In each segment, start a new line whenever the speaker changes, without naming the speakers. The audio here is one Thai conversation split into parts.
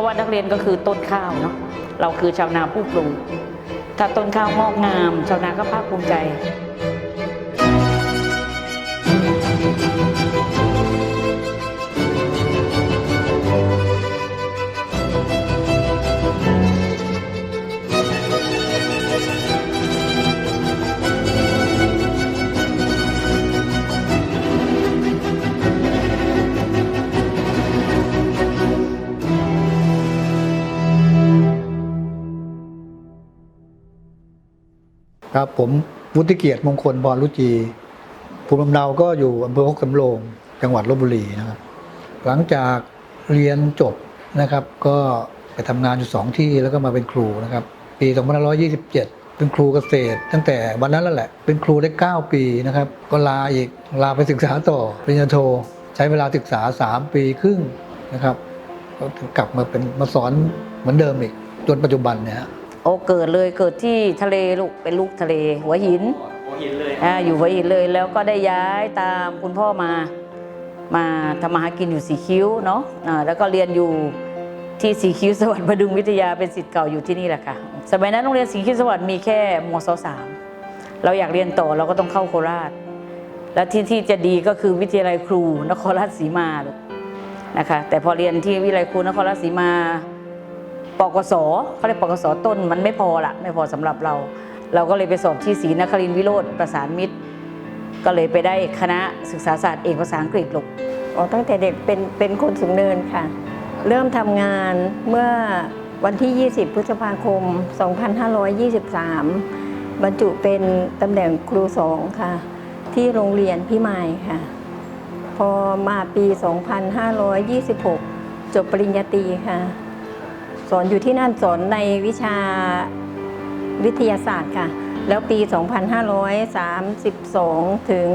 ราะว่านักเรียนก็คือต้นข้าวเนาะเราคือชาวนาผู้ปลูกถ้าต้นข้าวงอกงาม ชาวนาก็ภาคภูมิใจ
ครับ ผมวุฒิเกียรติมงคลบอลรุจีภูมิลำเนาก็อยู่อำเภอพกสำโรงจังหวัดลบบุรีนะครับ หลังจากเรียนจบนะครับ ก็ไปทำงานอยู่สองที่แล้วก็มาเป็นครูนะครับ ปี 2527 เป็นครูเกษตร ตั้งแต่วันนั้นแล้วแหละ เป็นครูได้ 9 ปีนะครับ ก็ลาอีกลาไปศึกษาต่อปริญญาโท ใช้เวลาศึกษา 3 ปีครึ่งนะครับก็กลับมาเป็นมาสอนเหมือนเดิมอีกจนปัจจุบันเนี่ย
โอ้เกิดเลยเกิดที่ทะเลลูกเป็นลูกทะเล หัวหิน
หัวหินเลย
อ่าอยู่หัวหินเลยแล้วก็ได้ย้ายตามคุณพ่อมา มาทำมาหากินอยู่สีคิ้วเนาะอ่าแล้วก็เรียนอยู่ที่สีคิ้วสวัสดิ์พดุงวิทยาเป็นสิทธิ์เก่าอยู่ที่นี่แหละค่ะสมัยนั้นโรงเรียนสีคิ้วสวัสดิ์มีแค่มศสามเราอยากเรียนต่อเราก็ต้องเข้าโคราช แล้วที่ที่จะดีก็คือวิทยาลัยครูนครราชสีมาลูกนะคะแต่พอเรียนที่วิทยาลัยครูนครราชสีมา ปกสเขาเรียกปกสต้นมันไม่พอละไม่พอสำหรับเรา เราก็เลยไปสอบที่ศรีนครินทร์วิโรธประสานมิตร ก็เลยไปได้คณะศึกษาศาสตร์เอกภาษาอังกฤษลูก
อ๋อตั้งแต่เด็กเป็นเป็นคนสูงเนินค่ะ เริ่มทำงานเมื่อวันที่ 20 พฤษภาคม 2523 บรรจุเป็นตำแหน่งครูสองค่ะ ที่โรงเรียนพิมายค่ะ พอมาปี 2526 จบปริญญาตรีค่ะ สอนอยู่ที่นั่นสอนในวิชาวิทยาศาสตร์ค่ะ แล้วปี 2532 ถึง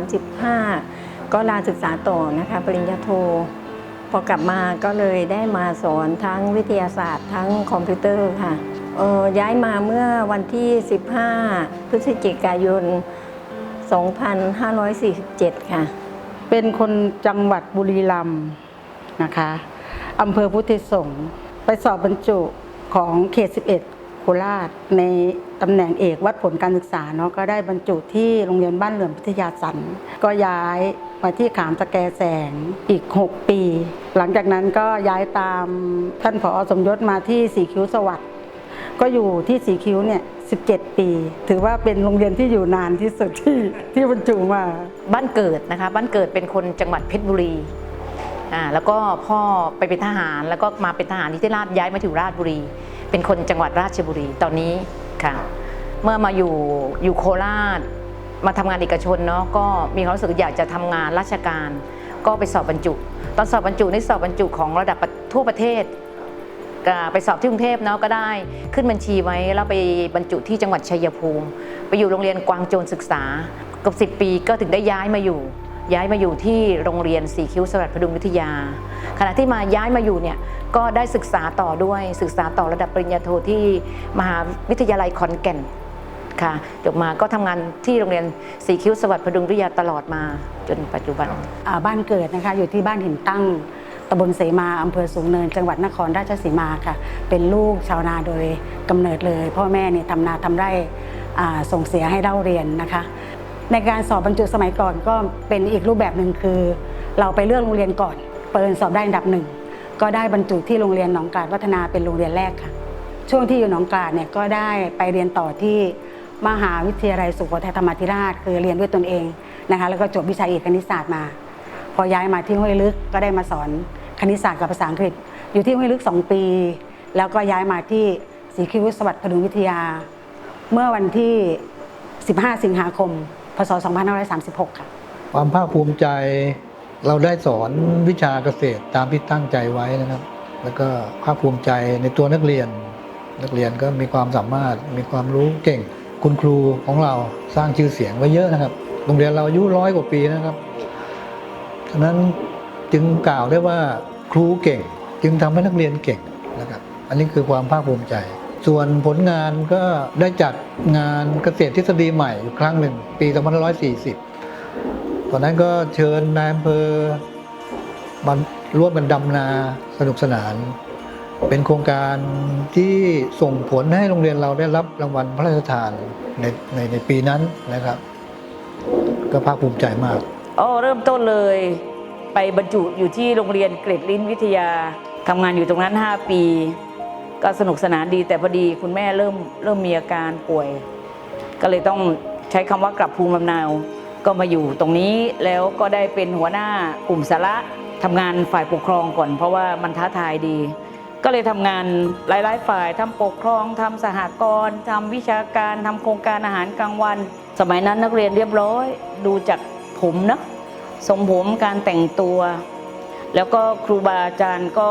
2535 ก็ลาศึกษาต่อนะคะปริญญาโท พอกลับมาก็เลยได้มาสอนทั้งวิทยาศาสตร์ทั้งคอมพิวเตอร์ค่ะย้ายมาเมื่อวันที่ 15 พฤศจิกายน 2547 ค่ะ
เป็นคนจังหวัดบุรีรัมย์นะคะ อำเภอพุทธิสงฆ์ไปสอบบรรจุของเขต 11 โคราช ในตำแหน่งเอกวัดผลการศึกษาเนาะก็ได้บรรจุที่โรงเรียนบ้านเหลื่อมพิทยาสัน ก็ย้ายมาที่ขามตะแกแสงอีก 6 ปี หลังจากนั้นก็ย้ายตามท่านผอสมยศมาที่สีคิ้วสวัสด์ก็อยู่ที่สีคิ้วเนี่ย17 ปี ถือว่าเป็นโรงเรียนที่อยู่นานที่สุดที่ที่บรรจุมา
บ้านเกิดนะคะ บ้านเกิดเป็นคนจังหวัดเพชรบุรี อ่าแล้วก็พ่อไปเป็นทหารแล้วก็มาเป็นทหารที่ทราชย้ายมาถึงราชบุรี เป็นคนจังหวัดราชบุรีตอนนี้ค่ะ เมื่อมาอยู่อยู่โคราช มาทำงานเอกชนเนาะก็มีความรู้สึกอยากจะทำงานราชการ ก็ไปสอบบรรจุ ตอนสอบบรรจุนี่สอบบรรจุของระดับทั่วประเทศไปสอบที่กรุงเทพเนาะก็ได้ขึ้นบัญชีไว้แล้วไปบรรจุที่จังหวัดชัยภูมิ ไปอยู่โรงเรียนกวางโจรศึกษาเกับ 10 ปีก็ถึงได้ย้ายมาอยู่ ย้ายมาอยู่ที่โรงเรียนสีคิ้วสวัสดิ์พดุงวิทยา ขณะที่มาย้ายมาอยู่เนี่ยก็ได้ศึกษาต่อด้วยศึกษาต่อระดับปริญญาโทที่มหาวิทยาลัยขอนแก่นค่ะจบมาก็ทำงานที่โรงเรียนสีคิ้วสวัสดิ์พดุงวิทยาตลอดมาจนปัจจุบัน
บ้านเกิดนะคะอยู่ที่บ้านหินตั้งตำบลเสมาอำเภอสูงเนิน จังหวัดนครราชสีมาค่ะ เป็นลูกชาวนาโดยกำเนิดเลย พ่อแม่เนี่ยทำนาทำไร่ส่งเสียให้เล่าเรียนนะคะ ในการสอบบรรจุสมัยก่อนก็เป็นอีกรูปแบบหนึ่งคือ เราไปเลือกโรงเรียนก่อนเปิดสอบได้อันดับหนึ่งก็ได้บรรจุที่โรงเรียนหนองกาดวัฒนาเป็นโรงเรียนแรกค่ะ ช่วงที่อยู่หนองกาดเนี่ยก็ได้ไปเรียนต่อที่มหาวิทยาลัยสุโขทัยธรรมาธิราช คือเรียนด้วยตนเองนะคะแล้วก็จบวิชาเอกคณิตศาสตร์มา พอย้ายมาที่ห้วยลึกก็ได้มาสอนคณิตศาสตร์กับภาษาอังกฤษ อยู่ที่ห้วยลึก 2 ปี แล้วก็ย้ายมาที่ศรีคิวสวัสดิ์พดุงวิทยา เมื่อวันที่ 15 สิงหาคม พศ 2536 ค่ะ
ความภาคภูมิใจเราได้สอนวิชาเกษตรตามที่ตั้งใจไว้นะครับ แล้วก็ภาคภูมิใจในตัวนักเรียน นักเรียนก็มีความสามารถมีความรู้เก่ง คุณครูของเราสร้างชื่อเสียงไว้เยอะนะครับโรงเรียนเราอายุร้อยกว่าปีนะครับฉะนั้นจึงกล่าวได้ว่าครูเก่ง จึงทำให้นักเรียนเก่งนะครับ อันนี้คือความภาคภูมิใจ ส่วนผลงานก็ได้จัดงานเกษตรทฤษฎีใหม่อยู่ครั้งหนึ่ง ปี2540 ตอนนั้นก็เชิญนายอำเภอบันร่วมกันดำนาสนุกสนาน เป็นโครงการที่ส่งผลให้โรงเรียนเราได้รับรางวัลพระราชทานในในในปีนั้นนะครับ ก็ภาคภูมิใจมาก
อ๋อเริ่มต้นเลยไปบรรจุอยู่ที่โรงเรียนเกรดลิ้นวิทยาทำงานอยู่ตรงนั้น 5 ปี ก็สนุกสนานดีแต่พอดีคุณแม่เริ่มเริ่มมีอาการป่วย ก็เลยต้องใช้คำว่ากลับภูมิลำเนาก็มาอยู่ตรงนี้แล้วก็ได้เป็นหัวหน้ากลุ่มสาระทำงานฝ่ายปกครองก่อน เพราะว่ามันท้าทายดี ก็เลยทำงานหลาย ๆ ฝ่ายทำปกครองทำสหกรณ์ทำวิชาการทำโครงการอาหารกลางวัน สมัยนั้นนักเรียนเรียบร้อย ดูจากผมนะทรงผมการแต่งตัว แล้วก็ครูบาอาจารย์ก็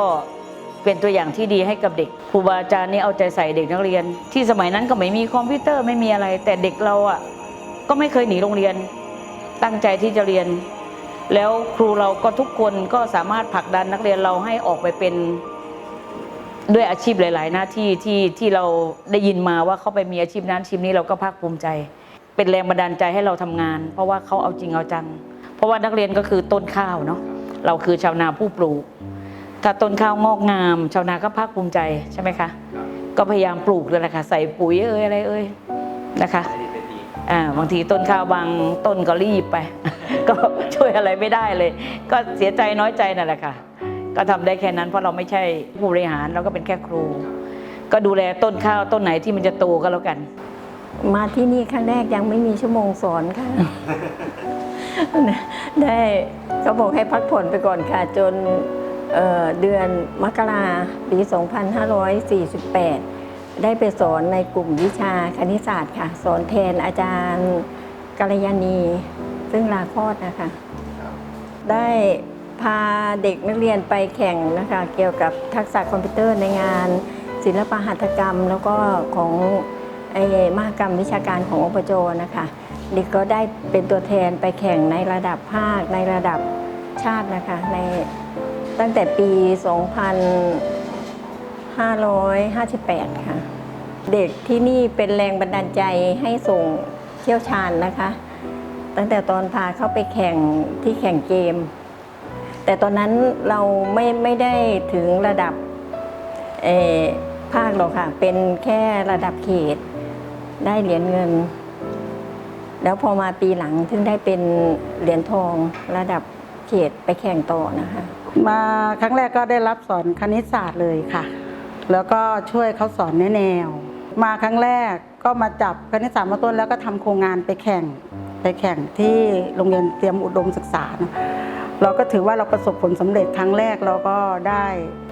เป็นตัวอย่างที่ดีให้กับเด็กครูบาอาจารย์นี่เอาใจใส่เด็กนักเรียน ที่สมัยนั้นก็ไม่มีคอมพิวเตอร์ไม่มีอะไร แต่เด็กเราอะก็ไม่เคยหนีโรงเรียน ตั้งใจที่จะเรียน แล้วครูเราก็ทุกคนก็สามารถผลักดันนักเรียนเราให้ออกไปเป็นด้วยอาชีพหลาย ๆ หน้าที่ที่ที่เราได้ยินมาว่าเขาไปมีอาชีพนั้นอาชีพนี้เราก็ภาคภูมิใจ เป็นแรงบันดาลใจให้เราทำงาน เพราะว่าเขาเอาจริงเอาจัง เพราะว่านักเรียนก็คือต้นข้าวเนาะเราคือชาวนาผู้ปลูก ถ้าต้นข้าวงอกงาม ชาวนาก็ภาคภูมิใจใช่ไหมคะก็พยายามปลูกเลยแหละค่ะใส่ปุ๋ยเอ้ยอะไรเอ้ยนะคะอ่าบางทีต้นข้าวบางต้นก็รีบไป ก็ช่วยอะไรไม่ได้เลย ก็เสียใจน้อยใจนั่นแหละค่ะ ก็ทำได้แค่นั้นเพราะเราไม่ใช่ผู้บริหารเราก็เป็นแค่ครู ก็ดูแลต้นข้าวต้นไหนที่มันจะโตก็แล้วกัน
มาที่นี่ครั้งแรกยังไม่มีชั่วโมงสอนค่ะได้เขาบอกให้พักผ่อนไปก่อนค่ะจน เเดือนมกราปี 2548 ได้ไปสอนในกลุ่มวิชาคณิตศาสตร์ค่ะ สอนแทนอาจารย์กัลยาณี ซึ่งลาคลอดนะคะ ได้พาเด็กนักเรียนไปแข่งนะคะ เกี่ยวกับทักษะคอมพิวเตอร์ในงาน ศิลปหัตถกรรม แล้วก็ของไอ้มหกรรมวิชาการของอปจนะคะเด็กก็ได้เป็นตัวแทนไปแข่งในระดับภาคในระดับชาตินะคะ ใน ตั้งแต่ปี 2558 ค่ะ เด็กที่นี่เป็นแรงบันดาลใจให้ส่งเชี่ยวชาญนะคะ ตั้งแต่ตอนพาเข้าไปแข่งที่แข่งเกม แต่ตอนนั้นเราไม่ไม่ได้ถึงระดับเอ่อภาคหรอกค่ะ เป็นแค่ระดับเขต ได้เหรียญเงิน แล้วพอมาปีหลังถึงได้เป็นเหรียญทองระดับเขตไปแข่งต่อนะคะ
มาครั้งแรกก็ได้รับสอนคณิตศาสตร์เลยค่ะ แล้วก็ช่วยเขาสอนแนแนวมาครั้งแรกก็มาจับคณิตศาสตร์มาต้นแล้วก็ทำโครงงานไปแข่งไปแข่งที่โรงเรียนเตรียมอุดมศึกษานะ เราก็ถือว่าเราประสบผลสำเร็จครั้งแรกเราก็ได้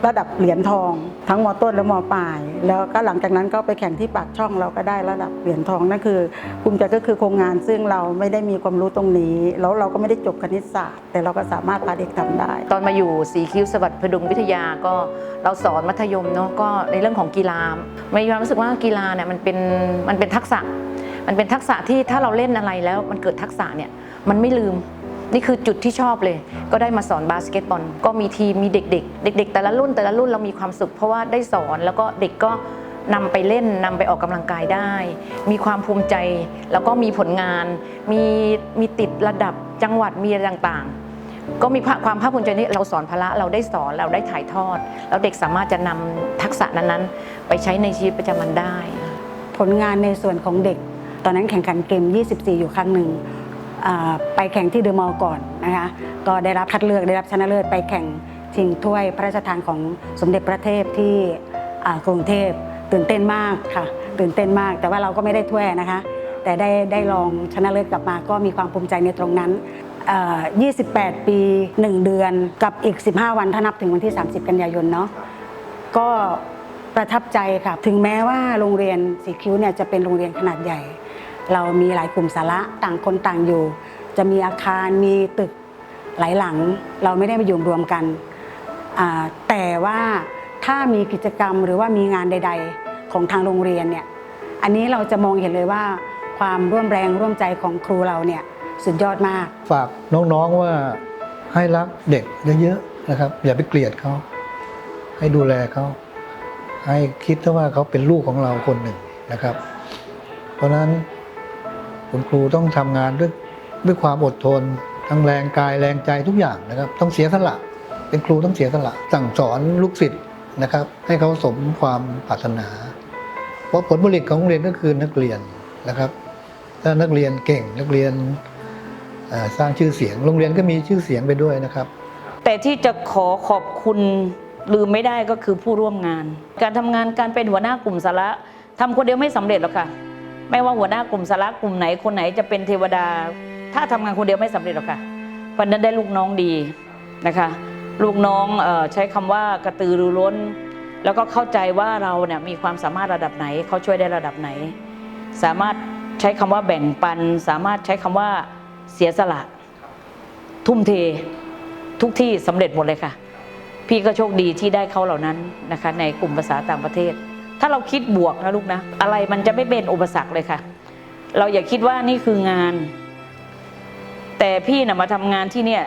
ระดับเหรียญทอง ทั้งมต้นและมปลาย แล้วก็หลังจากนั้นก็ไปแข่งที่ปากช่องเราก็ได้ระดับเหรียญทองนั่นคือภูมิใจก็คือโครงงานซึ่งเราไม่ได้มีความรู้ตรงนี้ แล้วเราก็ไม่ได้จบคณิตศาสตร์ แต่เราก็สามารถพาเด็กทำได้
ตอนมาอยู่สีคิ้วสวัสดิ์พดุงวิทยาก็เราสอนมัธยมเนาะก็ในเรื่องของกีฬาไม่มีความรู้สึกว่ากีฬาเนี่ยมันเป็นมันเป็นทักษะ มันเป็นทักษะที่ถ้าเราเล่นอะไรแล้วมันเกิดทักษะเนี่ยมันไม่ลืม นี่คือจุดที่ชอบเลย ก็ได้มาสอนบาสเกตบอลก็มีทีมมีเด็ก ๆ เด็ก ๆ แต่ละรุ่นแต่ละรุ่นเรามีความสุข เพราะว่าได้สอนแล้วก็เด็กก็นำไปเล่นนำไปออกกำลังกายได้ มีความภูมิใจ แล้วก็มีผลงาน มีมีติดระดับจังหวัดมีอะไรต่างๆ ก็มีความภาคภูมิใจที่เราสอนพละเราได้สอนเราได้ถ่ายทอด แล้วเด็กสามารถจะนำทักษะนั้นๆ ไปใช้ในชีวิตประจำวันได้
ผลงานในส่วนของเด็ก ตอนนั้นแข่งขันเกม 24 อยู่ครั้งหนึ่งอ่า ไปแข่งที่เดอะมอลล์ก่อนนะคะก็ได้รับคัดเลือกได้รับชนะเลิศไปแข่งชิงถ้วยพระราชทานของสมเด็จพระเทพที่กรุงเทพตื่นเต้นมากค่ะ ตื่นเต้นมาก แต่ว่าเราก็ไม่ได้ถ้วยนะคะ แต่ได้ได้ลองชนะเลิศกลับมาก็มีความภูมิใจในตรงนั้น 28 ปี 1 เดือนกับอีก 15 วันถ้านับถึงวันที่ 30 กันยายนเนาะก็ประทับใจค่ะ ถึงแม้ว่าโรงเรียนสีคิ้วเนี่ยจะเป็นโรงเรียนขนาดใหญ่ เรามีหลายกลุ่มสาระต่างคนต่างอยู่ จะมีอาคารมีตึกหลายหลัง เราไม่ได้มาอยู่รวมกันแต่ว่าถ้ามีกิจกรรมหรือว่ามีงานใด ๆ ของทางโรงเรียนเนี่ยอันนี้เราจะมองเห็นเลยว่าความร่วมแรงร่วมใจของครูเราเนี่ยสุดยอดมาก
ฝากน้องๆว่าให้รักเด็กเยอะๆนะครับ อย่าไปเกลียดเขาให้ดูแลเขาให้คิดว่าเขาเป็นลูกของเราคนหนึ่งนะครับ เพราะนั้น คุณครูต้องทำงานด้วยด้วยความอดทนทั้งแรงกายแรงใจทุกอย่างนะครับ ต้องเสียสละ เป็นครูต้องเสียสละ สั่งสอนลูกศิษย์นะครับ ให้เขาสมความปรารถนา เพราะผลผลิตของโรงเรียนก็คือนักเรียนนะครับ ถ้านักเรียนเก่งนักเรียนสร้างชื่อเสียง โรงเรียนก็มีชื่อเสียงไปด้วยนะครับ
แต่ที่จะขอขอบคุณลืมไม่ได้ก็คือผู้ร่วมงาน การทำงานการเป็นหัวหน้ากลุ่มสาระทำคนเดียวไม่สำเร็จหรอกค่ะ ไม่ว่าหัวหน้ากลุ่มสาระกลุ่มไหนคนไหนจะเป็นเทวดา ถ้าทำงานคนเดียวไม่สำเร็จหรอกค่ะเพราะนั้นได้ลูกน้องดีนะคะ ลูกน้องใช้คำว่ากระตือรือร้น แล้วก็เข้าใจว่าเราเนี่ยมีความสามารถระดับไหนเขาช่วยได้ระดับไหน สามารถใช้คำว่าแบ่งปัน สามารถใช้คำว่าเสียสละทุ่มเททุกที่สำเร็จหมดเลยค่ะ พี่ก็โชคดีที่ได้เขาเหล่านั้นนะคะ ในกลุ่มภาษาต่างประเทศ ถ้าเราคิดบวกนะลูกนะ อะไรมันจะไม่เป็นอุปสรรคเลยค่ะ เราอย่าคิดว่านี่คืองาน แต่พี่น่ะมาทำงานที่เนี่ย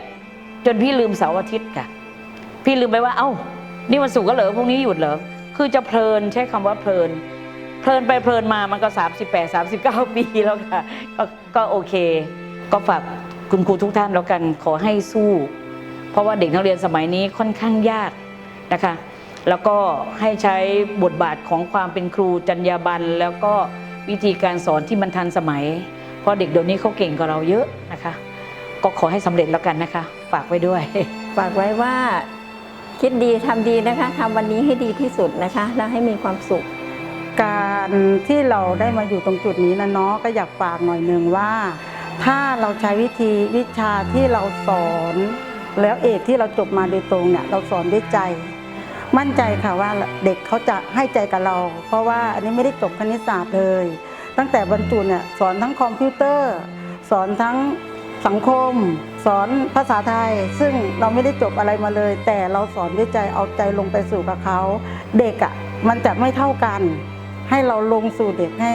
จนพี่ลืมเสาร์อาทิตย์ค่ะ พี่ลืมไปว่า เอ้า นี่วันศุกร์ก็เหรอพรุ่งนี้หยุดเหรอคือจะเพลินใช้คำว่าเพลิน เพลินไปเพลินมามันก็ 38 39 ปีแล้วค่ะก็ก็โอเค ก็ฝากคุณครูทุกท่านแล้วกันขอให้สู้ เพราะว่าเด็กนักเรียนสมัยนี้ค่อนข้างยากนะคะ แล้วก็ให้ใช้บทบาทของความเป็นครูจรรยาบรรณแล้วก็วิธีการสอนที่มันทันสมัย เพราะเด็กเดี๋ยวนี้เขาเก่งกว่าเราเยอะนะคะ ก็ขอให้สำเร็จแล้วกันนะคะ ฝากไว้ด้วย
ฝากไว้ว่าคิดดีทำดีนะคะทำวันนี้ให้ดีที่สุดนะคะ แล้วให้มีความสุข
การที่เราได้มาอยู่ตรงจุดนี้นะเนาะก็อยากฝากหน่อยหนึ่งว่า ถ้าเราใช้วิธีวิชาที่เราสอน แล้วเอกที่เราจบมาโดยตรงเนี่ยเราสอนด้วยใจ มั่นใจค่ะว่าเด็กเขาจะให้ใจกับเรา เพราะว่าอันนี้ไม่ได้จบคณิตศาสตร์เลย ตั้งแต่บรรจุเนี่ยสอนทั้งคอมพิวเตอร์ สอนทั้งสังคม สอนภาษาไทย ซึ่งเราไม่ได้จบอะไรมาเลย แต่เราสอนด้วยใจเอาใจลงไปสู่กับเขาเด็กอะ่ะมันจะไม่เท่ากัน ให้เราลงสู่เด็กให้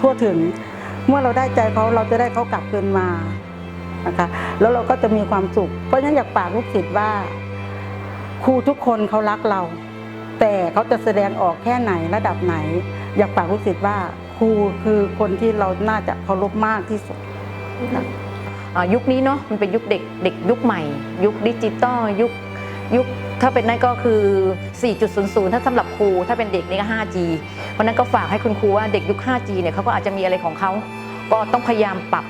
ทั่วถึง เมื่อเราได้ใจเขาเราจะได้เขากลับคืนมานะคะแล้วเราก็จะมีความสุขเพราะฉะนั้นอยากฝากลูกศิษย์ว่า ครูทุกคนเขารักเรา แต่เขาจะแสดงออกแค่ไหนระดับไหน อยากฝากลูกศิษย์ว่าครูคือคนที่เราน่าจะเคารพมากที่สุด
ยุคนี้เนาะมันเป็นยุคเด็กเด็กยุคใหม่ ยุคดิจิตอลยุคยุคถ้าเป็นนั่นก็คือ 4.00 ถ้าสำหรับครู ถ้าเป็นเด็กนี่ก็ 5G เพราะฉะนั้นก็ฝากให้คุณครูว่าเด็กยุค 5G เนี่ยเขาก็อาจจะมีอะไรของเขาก็ต้องพยายามปรับ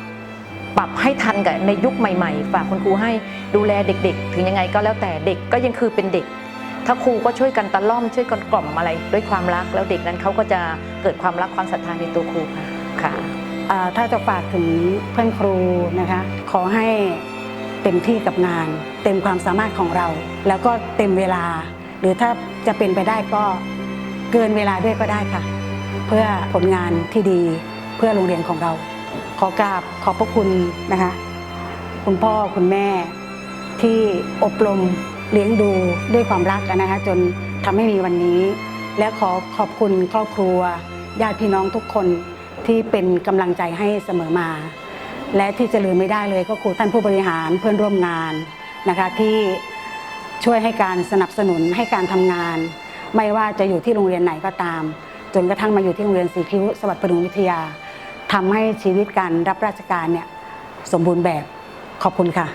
ปรับให้ทันกับในยุคใหม่ๆ ฝากคุณครูให้ดูแลเด็กๆ ถึงยังไงก็แล้วแต่เด็กก็ยังคือเป็นเด็ก ถ้าครูก็ช่วยกันตะล่อมช่วยกันกล่อมอะไร ด้วยความรักแล้วเด็กนั้นเขาก็จะเกิดความรักความศรัทธาในตัวครูค่ะค่ะ
ถ้าจะฝากถึงเพื่อนครูนะคะ ขอให้เต็มที่กับงาน เต็มความสามารถของเรา แล้วก็เต็มเวลา หรือถ้าจะเป็นไปได้ก็เกินเวลาด้วยก็ได้ค่ะ เพื่อผลงานที่ดีเพื่อโรงเรียนของเรา ขอกราบขอบพระคุณนะคะ คุณพ่อคุณแม่ที่อบรมเลี้ยงดูด้วยความรักนะคะจนทำให้มีวันนี้ และขอขอบคุณครอบครัวญาติพี่น้องทุกคนที่เป็นกำลังใจให้เสมอมา และที่จะลืมไม่ได้เลยก็คือท่านผู้บริหารเพื่อนร่วมงานนะคะที่ช่วยให้การสนับสนุนให้การทำงาน ไม่ว่าจะอยู่ที่โรงเรียนไหนก็ตาม จนกระทั่งมาอยู่ที่โรงเรียนสีคิ้วสวัสดิ์ปรุงวิทยา ทำให้ชีวิตการรับราชการเนี่ยสมบูรณ์แบบขอบคุณค่ะ